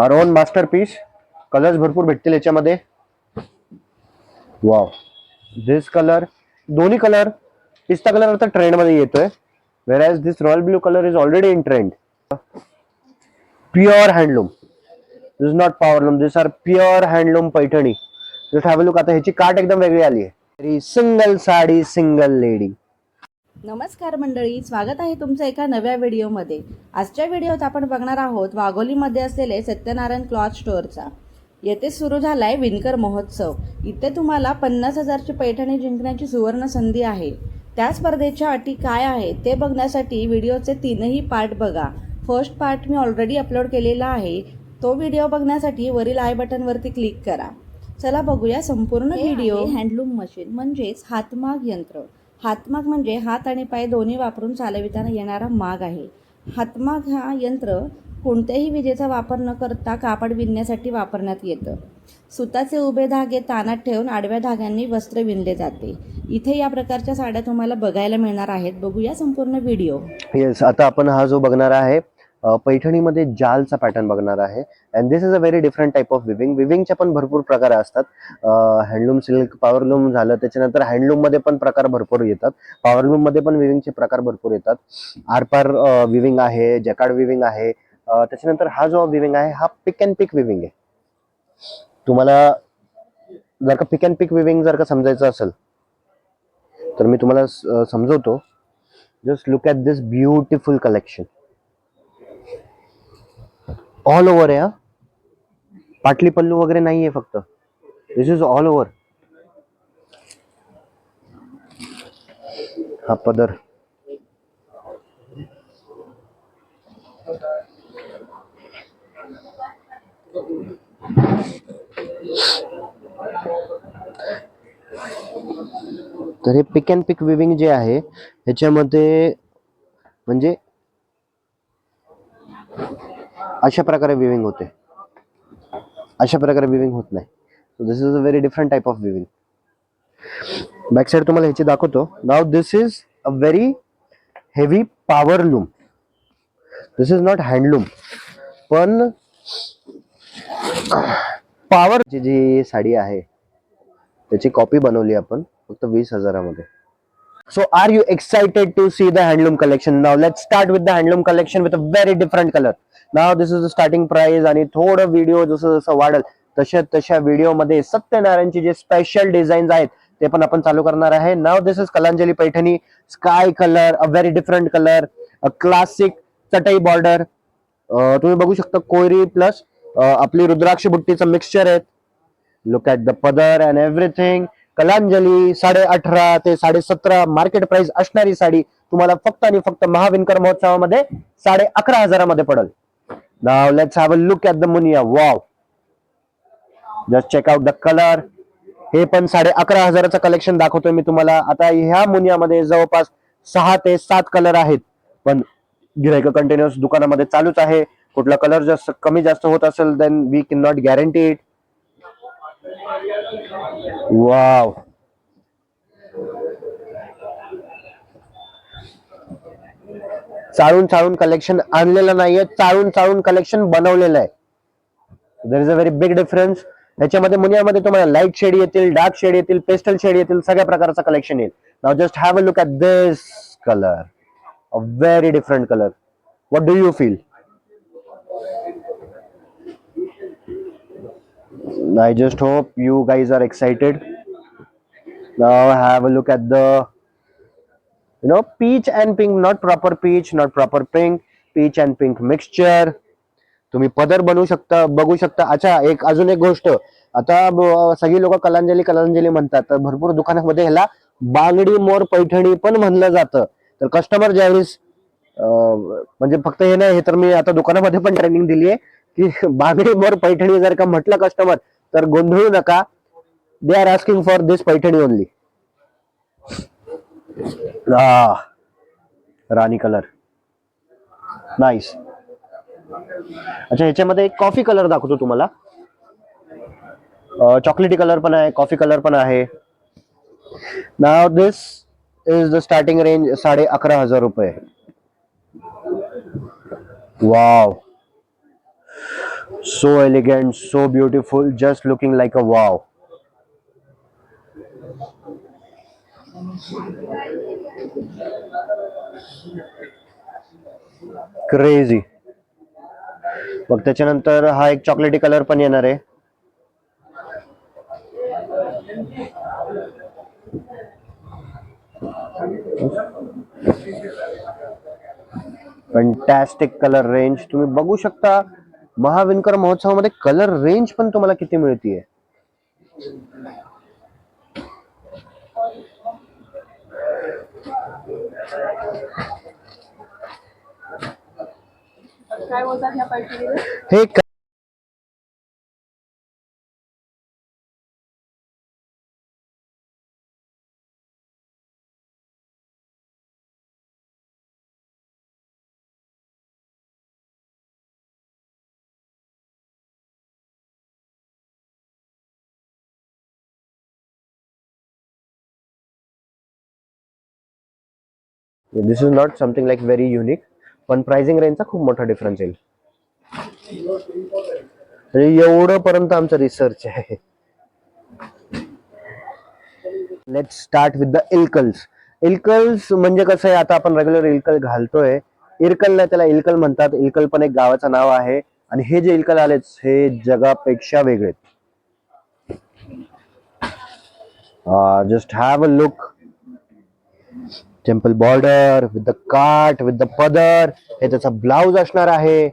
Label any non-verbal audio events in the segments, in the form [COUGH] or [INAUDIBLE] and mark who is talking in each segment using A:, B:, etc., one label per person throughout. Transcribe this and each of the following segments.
A: R own master piece colours भरपूर भेटतील याच्यामध्ये. वाव दिस कलर दोन्ही कलर पिस्ता कलर आता ट्रेंडमध्ये येतोय. Whereas this royal blue colour is already in trend pure handloom this not powerloom this are pure handloom Paithani. Just have look आता ह्याची काट एकदम वेगळी आली आहे. सिंगल साडी सिंगल लेडी
B: नमस्कार मंडळी स्वागत आहे तुमचं एका नव्या व्हिडिओमध्ये. आजच्या व्हिडिओत आपण बघणार आहोत वाघोलीमध्ये असलेले सत्यनारायण क्लॉथ स्टोअरचा. येथे सुरू झालाय विणकर महोत्सव. इथे तुम्हाला पन्नास हजारची पैठणी जिंकण्याची सुवर्ण संधी आहे. त्या स्पर्धेच्या अटी काय आहेत ते बघण्यासाठी व्हिडिओचे तीनही पार्ट बघा. फर्स्ट पार्ट मी ऑलरेडी अपलोड केलेला आहे. तो व्हिडिओ बघण्यासाठी वरील आय बटनवरती क्लिक करा. चला बघूया संपूर्ण व्हिडिओ. हँडलूम मशीन म्हणजेच हातमाग यंत्र. हातमाग म्हणजे हात आणि पाय दोन्ही वापरून चालविताना येणारा माग आहे. हातमाग हा यंत्र कोणत्याही विजेचा वापर न करता कापड विणण्यासाठी वापरण्यात येतं. सुताचे उभे धागे तानात ठेवून आडव्या धाग्यांनी वस्त्र विणले जाते. इथे या प्रकारच्या साड्या तुम्हाला बघायला मिळणार आहेत. बघूया संपूर्ण व्हिडिओ.
A: येस आता आपण हा जो बघणार आहे पैठणीमध्ये जालचा पॅटर्न बघणार आहे. And this is a very different type of weaving विविंगच्या पण भरपूर प्रकार असतात. हँडलूम सिल्क पॉवरलूम झालं त्याच्यानंतर हँडलूममध्ये पण प्रकार भरपूर येतात. पॉवरलूममध्ये पण विविंगचे प्रकार भरपूर येतात. आरपार विविंग आहे जॅकार्ड विविंग आहे. त्याच्यानंतर हा जो विविंग आहे हा पिक अँड पिक विविंग आहे. तुम्हाला जर का पिक अँड पिक विविंग जर का समजायचं असेल तर मी तुम्हाला स- समजवतो. Just look at this beautiful collection all over आहे हा. पाटली पल्लू वगैरे नाहीये फक्त. दिस इज ऑल ओव्हर हा पदर. तर हे पिक अँड पिक विविंग जे आहे ह्याच्यामध्ये म्हणजे अशा प्रकारे विविंग होते. अशा प्रकारे विविंग होत नाही. This is a very different type of weaving back side तुम्हाला ह्याची दाखवतो. Now this is a very heavy power loom this is not handloom पण पॉवरची जी साडी आहे त्याची कॉपी बनवली आपण फक्त वीस हजारामध्ये. So are you excited to see the handloom collection? Now let's start with the handloom collection with a very different color. Now this is the starting price आणि थोडं व्हिडिओ जसं जसं वाढेल तशा तशा व्हिडिओमध्ये सत्यनारायणचे जे स्पेशल डिझाईन्स आहेत ते पण आपण चालू करणार आहे now this is Kalanjali Paithani sky colour a very different colour a classic चटई बॉर्डर तुम्ही बघू शकता कोयरी प्लस आपली रुद्राक्ष बुट्टीचं मिक्सचर आहे look at the padar and everything Kalanjali साडे अठरा ते साडे सतरा मार्केट प्राइस असणारी साडी तुम्हाला फक्त आणि फक्त महाविणकर महोत्सवामध्ये साडे अकरा हजारामध्ये पडेल. Now let's have a look at the Muniya wow just check out the colour हे पण साडे अकरा हजाराचं कलेक्शन दाखवतोय मी तुम्हाला. आता ह्या मुनियामध्ये जवळपास सहा ते सात कलर आहेत. पण गिरायक कंटिन्युअस दुकानामध्ये चालूच आहे. कुठला कलर जास्त कमी जास्त होत असेल then we can not guarantee it wow चाळून चाळून कलेक्शन आणलेलं नाहीये. चाळून चाळून कलेक्शन बनवलेलं आहे. There is a very big difference ह्याच्यामध्ये मुनियामध्ये तुम्हाला लाइट शेड येतील डार्क शेड येतील पेस्टल शेड येतील सगळ्या प्रकारचं कलेक्शन येईल. Now just have a look at this colour a very different colour what do you feel I just hope you guys are excited. Now have a look at the you know peach and pink, not proper peach, not proper pink, peach and pink mixture. तुम्ही पदर बनवू शकता बघू शकता. अच्छा एक अजून एक गोष्ट. आता सगळी लोक कलांजली कलांजली म्हणतात. तर भरपूर दुकानामध्ये ह्याला बांगडी मोर पैठणी पण म्हणलं जातं. तर कस्टमर ज्यावेळेस म्हणजे फक्त हे नाही हे तर मी आता दुकानामध्ये पण ट्रेनिंग दिली आहे की बांगडी पैठणी जर का म्हटलं कस्टमर तर गोंधळू नका. They are asking for this Paithani only rani colour nice अच्छा ह्याच्यामध्ये एक कॉफी कलर दाखवतो तुम्हाला. चॉकलेटी कलर पण आहे कॉफी कलर पण आहे. Now this is the starting range साडे अकरा हजार रुपये. Wow so elegant, so beautiful, just looking like a wow. Crazy मग त्याच्यानंतर हा एक चॉकलेटी कलर पण येणार आहे. फंटॅस्टिक कलर रेंज तुम्ही बघू शकता महाविणकर महोत्सवामध्ये कलर रेंज पण तुम्हाला किती मिळतीये? हे this is not something like very unique पण प्राइसिंग रेंजचा खूप मोठा डिफरन्स येईल. म्हणजे एवढं पर्यंत आमचं रिसर्च आहे. Let start with the Ilkals Ilkals म्हणजे कसं आहे आता आपण रेग्युलर इल्कल घालतोय. इरकल त्याला इल्कल म्हणतात. इल्कल पण एक गावाचं नाव आहे. आणि हे जे इल्कल आलेच हे जगापेक्षा वेगळे just have a look temple border with the kaat with the padar हे त्याचा ब्लाउज असणार आहे.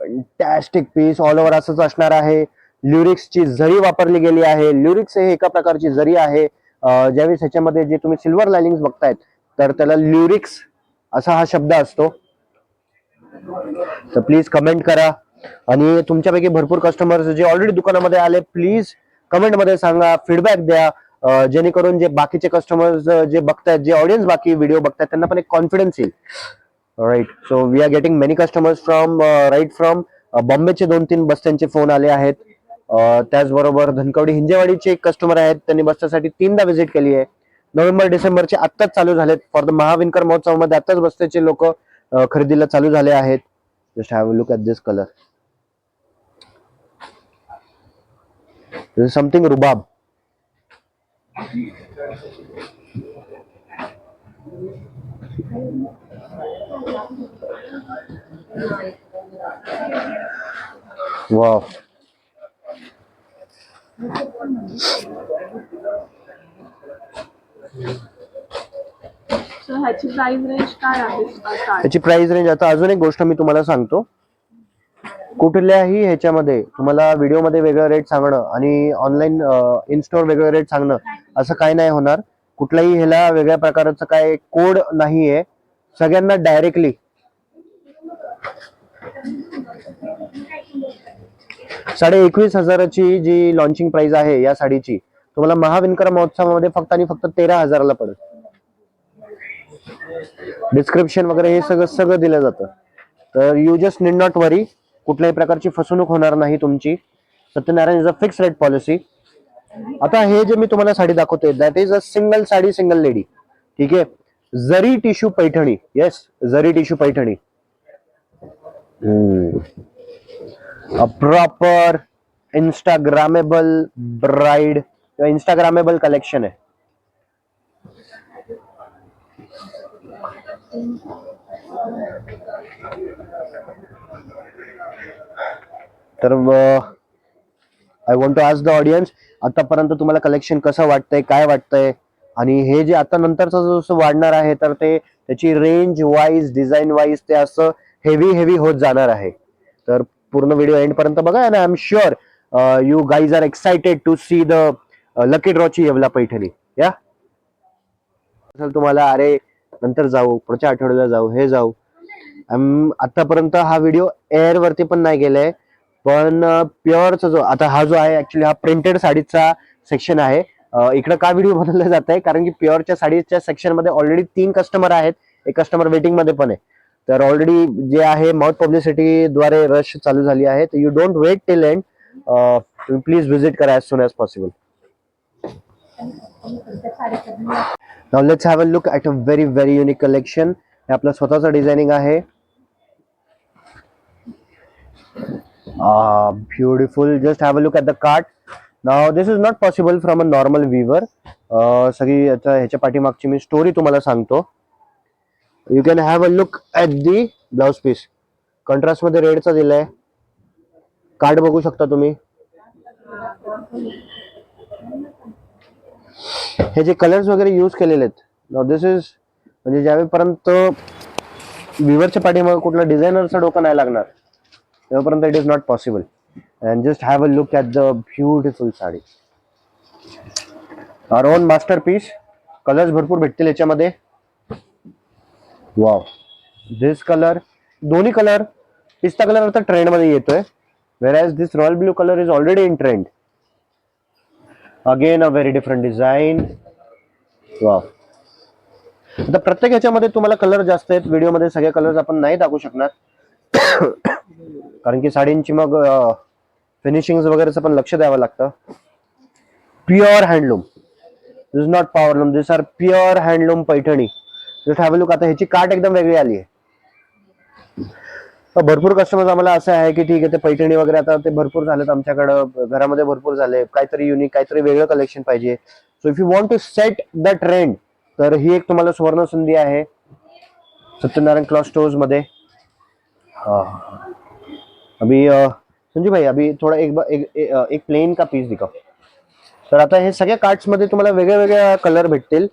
A: फंटॅस्टिक पीस ऑल ओव्हर असंच असणार आहे. ल्युरिक्सची जरी वापरली गेली आहे. ल्युरिक्स हे एका प्रकारची जरी आहे. ज्यावेळेस ह्याच्यामध्ये जे तुम्ही सिल्वर लायनिंग बघतायत तर त्याला ल्युरिक्स असा हा शब्द असतो. तर प्लीज कमेंट करा. आणि तुमच्यापैकी भरपूर कस्टमर्स जे ऑलरेडी दुकानामध्ये आले प्लीज कमेंटमध्ये सांगा फीडबॅक द्या. जेणेकरून जे बाकीचे कस्टमर्स जे बघतायत जे ऑडियन्स बाकी व्हिडिओ बघतायत त्यांना पण एक कॉन्फिडन्स येईल. Right so we are getting many customers from right from बॉम्बेचे दोन तीन बस्त्यांचे फोन आले आहेत. त्याचबरोबर धनकवडी हिंजेवाडीचे एक कस्टमर आहेत. त्यांनी बस्त्यासाठी तीनदा व्हिजिट केली आहे. नोव्हेंबर डिसेंबरचे आत्ताच चालू झालेत. फॉर द महाविनकर महोत्सवामध्ये आत्ताच बस्त्याचे लोक खरेदीला चालू झाले आहेत. Just have look at this colour something रुबाब वाव
C: ह्याची प्राइस रेंज काय आहे? स्टार्ट
A: याची प्राइस रेंज आता अजून एक गोष्ट मी तुम्हाला सांगतो. कुठल्याही ह्याच्यामध्ये तुम्हाला व्हिडिओमध्ये वेगळं रेट सांगणं आणि ऑनलाईन इन स्टोअर वेगळं रेट सांगणं असं काय नाही होणार. कुठल्याही ह्याला वेगळ्या प्रकारचं काय कोड नाहीये. सगळ्यांना डायरेक्टली साडे एकवीस हजाराची जी लॉन्चिंग प्राइस आहे या साडीची तुम्हाला महाविणकर महोत्सवामध्ये फक्त आणि फक्त तेरा हजाराला पडेल. डिस्क्रिप्शन वगैरे हे सगळं सगळं दिलं जातं. तर you just need not worry कुठल्याही प्रकारची फसवणूक होणार नाही तुमची. Satyanarayan is a fix rate policy आता हे जे मी तुम्हाला साडी दाखवतोय that is a single sari single lady ठीक आहे? Zari tissue Paithani yes zari tissue Paithani. Proper instagrammable bride किंवा इंस्टाग्रामेबल कलेक्शन आहे. तर I want to ask the audience आतापर्यंत तुम्हाला कलेक्शन कसं वाटतंय काय वाटतंय? आणि हे जे आता नंतरचं जसं वाढणार आहे तर ते त्याची रेंज वाईज डिझाईन वाईज ते असं हेवी हेवी होत जाणार आहे. तर पूर्ण व्हिडिओ एंड पर्यंत बघा आणि I am sure you guys are excited to see the lucky ड्रॉची Yeola Paithani. या? असेल तुम्हाला अरे नंतर जाऊ पुढच्या आठवड्याला जाऊ हे जाऊ. अम, आतापर्यंत हा व्हिडिओ एअर वरती पण नाही गेलाय. पण प्युअरचा जो आता हा जो आहे ऍक्च्युली हा प्रिंटेड साडीचा सेक्शन आहे. इकडं का व्हिडिओ बनवला जात आहे कारण की प्युअरच्या साडीच्या सेक्शनमध्ये ऑलरेडी तीन कस्टमर आहेत. एक कस्टमर वेटिंगमध्ये पण आहे. तर ऑलरेडी जे आहे माउथ पब्लिसिटी द्वारे रश चालू झाली आहे. तर you don't wait till end तुम्ही प्लीज व्हिजिट करा as soon as possible now let's have a look at a very very unique collection हे आपलं स्वतःचं डिझायनिंग आहे. Ah, beautiful. Just have a look at the cart. Now, this is not possible from a normal weaver. Uh, सगळी याच्या ह्याच्या पाठीमागची मी story तुम्हाला सांगतो you can have a look at the blouse piece कंट्रास्टमध्ये रेडचा दिलाय कार्ड बघू शकता तुम्ही हे जे कलर्स वगैरे यूज केलेले आहेत दिस इज म्हणजे ज्यावेळेपर्यंत विवरच्या पाठीमागे कुठला डिझायनरचा डोकं नाही लागणार तेव्हापर्यंत it is not possible and just have a look at the beautiful sari our own masterpiece colours भरपूर भेटतील याच्यामध्ये. वाव दिस कलर दोन्ही कलर पिस्ता कलर आता ट्रेंडमध्ये येतोय. Whereas this royal blue colour is already in trend again a very different design wow आता प्रत्येक ह्याच्यामध्ये तुम्हाला कलर जास्त आहेत. व्हिडिओमध्ये सगळे कलर्स आपण नाही दाखवू शकणार. [COUGHS] कारण की साडींची मग फिनिशिंग वगैरेचं पण लक्ष द्यावं लागतं. Pure handloom this not powerloom this are pure handloom Paithani. Just have look आता ह्याची काट एकदम वेगळी आली आहे. भरपूर कस्टमर्स आम्हाला असं आहे की ठीक आहे ते पैठणी वगैरे आता ते भरपूर झालेत आमच्याकडं. घरामध्ये भरपूर झाले. काहीतरी युनिक काहीतरी वेगळं कलेक्शन पाहिजे. So if you want to set the trend तर ही एक तुम्हाला सुवर्ण संधी आहे. सत्यनारायण क्लॉथ स्टोर्समध्ये. हाँ। अभी संजू भाई अभी थोड़ा एक बा- एक, एक, एक प्लेन का पीस दिखा तर आता हे सगळ्या कार्ड्समध्ये तुम्हाला वेगळ्या वेगळ्या कलर भेटतील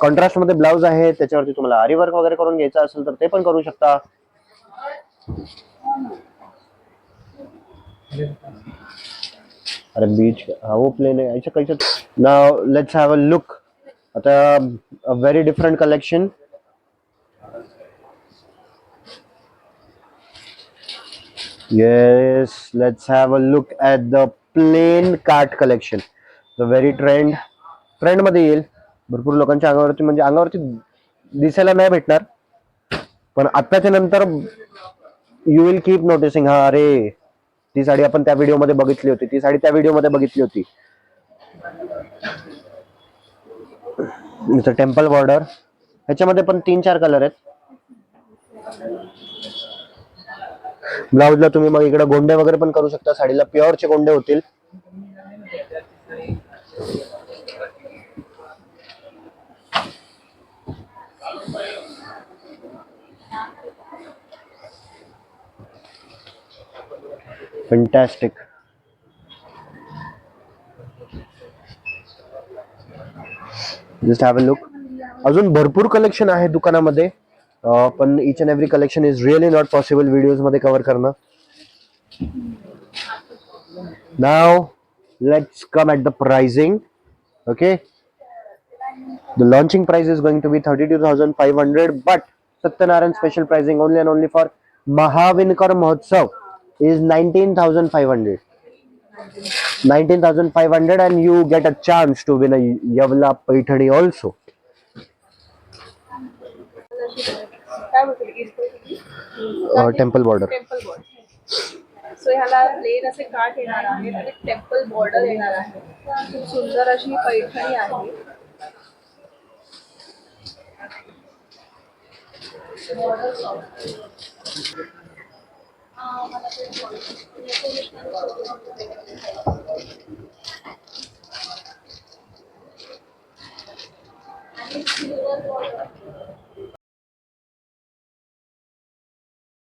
A: कॉन्ट्रास्टमध्ये ब्लाउज आहे त्याच्यावरती तुम्हाला आरी वर्क वगैरे करून घ्यायचं असेल तर ते पण करू शकता. अरे बीच हा वो प्लेन आहे. याच्या कैसे now let's have a look आता very different collection Yes, let's have a look at the plain cart collection. The very trend. ट्रेंडमध्ये येईल. भरपूर लोकांच्या अंगावरती म्हणजे अंगावरती दिसायला नाही भेटणार. पण आत्ताच्या नंतर यू विल कीप नोटिसिंग हा अरे ती साडी आपण त्या व्हिडिओमध्ये बघितली होती. ती साडी त्या व्हिडिओमध्ये बघितली होती. टेम्पल बॉर्डर ह्याच्यामध्ये पण तीन चार कलर आहेत. ब्लाऊजला तुम्ही मग इकडे गोंडे वगैरे पण करू शकता साडीला प्युअरचे गोंडे होतील. Fantastic just have a look अजून भरपूर कलेक्शन आहे दुकानामध्ये. पण each and every collection is really not possible videos मध्ये कव्हर करणं नाव let's come at the pricing okay The launching price is going to be 32,500, but Satyanarayan special pricing only and only for Mahavinkar Mahotsav is 19,500. 19,500 and you get a chance to win a Yavla Paithani also.
C: काय बोलते
A: Uh, temple border.
C: Temple border so ह्याला plain असे काठ येणार आहेत आणि temple border येणार आहे खूप सुंदर अशी पैठणी आहे